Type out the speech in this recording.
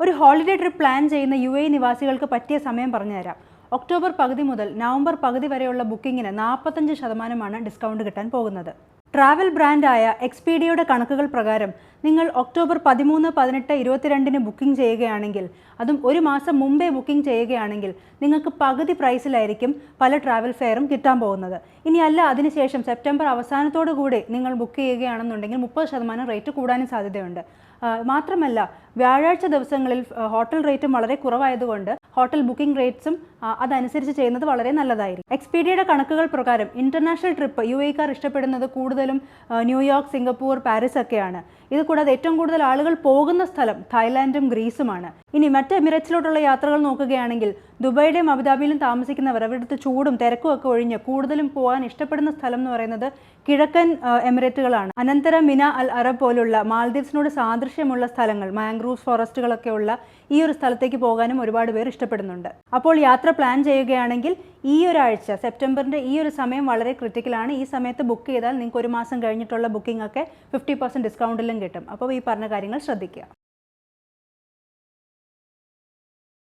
ഒരു holiday trip plan ചെയ്യുന്ന U A നിവാസികൾക്ക് പറ്റിയ സമയം പറഞ്ഞുതരാം. ഒക്ടോബർ പകുതി മുതൽ നവംബർ പകുതി വരെയുള്ള ബുക്കിങ്ങിന് നാൽപ്പത്തഞ്ച് ശതമാനമാണ് ഡിസ്കൗണ്ട് കിട്ടാൻ പോകുന്നത്. ട്രാവൽ ബ്രാൻഡായ എക്സ്പീഡിയയുടെ കണക്കുകൾ പ്രകാരം നിങ്ങൾ ഒക്ടോബർ പതിമൂന്ന് പതിനെട്ട് ഇരുപത്തിരണ്ടിന് ബുക്കിംഗ് ചെയ്യുകയാണെങ്കിൽ അതും ഒരു മാസം മുമ്പേ ബുക്കിംഗ് ചെയ്യുകയാണെങ്കിൽ നിങ്ങൾക്ക് പകുതി പ്രൈസിലായിരിക്കും പല ട്രാവൽ ഫെയറും കിട്ടാൻ പോകുന്നത്. ഇനിയല്ല അതിനുശേഷം സെപ്റ്റംബർ അവസാനത്തോടു കൂടി നിങ്ങൾ ബുക്ക് ചെയ്യുകയാണെന്നുണ്ടെങ്കിൽ മുപ്പത് ശതമാനം റേറ്റ് കൂടാനും സാധ്യതയുണ്ട്. മാത്രമല്ല വ്യാഴാഴ്ച ദിവസങ്ങളിൽ ഹോട്ടൽ റേറ്റും വളരെ കുറവായതുകൊണ്ട് ഹോട്ടൽ ബുക്കിംഗ് റേറ്റ്സും അതനുസരിച്ച് ചെയ്യുന്നത് വളരെ നല്ലതായിരിക്കും. എക്സ്പീഡിയയുടെ കണക്കുകൾ പ്രകാരം ഇന്റർനാഷണൽ ട്രിപ്പ് യു എക്കാർ ഇഷ്ടപ്പെടുന്നത് കൂടുതലും ന്യൂയോർക്ക് സിംഗപ്പൂർ പാരീസ് ഒക്കെയാണ്. ഇത് കൂടാതെ ഏറ്റവും കൂടുതൽ ആളുകൾ പോകുന്ന സ്ഥലം തായ്ലാൻഡും ഗ്രീസുമാണ്. ഇനി മറ്റ് എമിറേറ്റ്സിലോട്ടുള്ള യാത്രകൾ നോക്കുകയാണെങ്കിൽ ദുബൈയുടെയും അബുദാബിയിലും താമസിക്കുന്നവർ അവരുടെ ചൂടും തിരക്കും ഒക്കെ ഒഴിഞ്ഞ് കൂടുതലും പോകാൻ ഇഷ്ടപ്പെടുന്ന സ്ഥലം എന്ന് പറയുന്നത് കിഴക്കൻ എമിറേറ്റുകളാണ്. അനന്തര മിന അൽ അറബ് പോലുള്ള മാൽദീവ്സിനോട് സാദൃശ്യമുള്ള സ്ഥലങ്ങൾ മാംഗ്രൂവ്സ് ഫോറസ്റ്റുകളൊക്കെ ഉള്ള ഈ ഒരു സ്ഥലത്തേക്ക് പോകാനും ഒരുപാട് പേർ ഇഷ്ടപ്പെടുന്നുണ്ട്. അപ്പോൾ യാത്ര പ്ലാൻ ചെയ്യുകയാണെങ്കിൽ ഈ ഒരാഴ്ച സെപ്റ്റംബറിന്റെ ഈ ഒരു സമയം വളരെ ക്രിട്ടിക്കലാണ് ഈ സമയത്ത് ബുക്ക് ചെയ്താൽ നിങ്ങൾക്ക് ഒരു മാസം കഴിഞ്ഞിട്ടുള്ള ബുക്കിംഗ് ഒക്കെ ഫിഫ്റ്റി പെർസെന്റ് ഡിസ്കൗണ്ടിലും കിട്ടും. അപ്പോൾ ഈ പറഞ്ഞ കാര്യങ്ങൾ ശ്രദ്ധിക്കുക.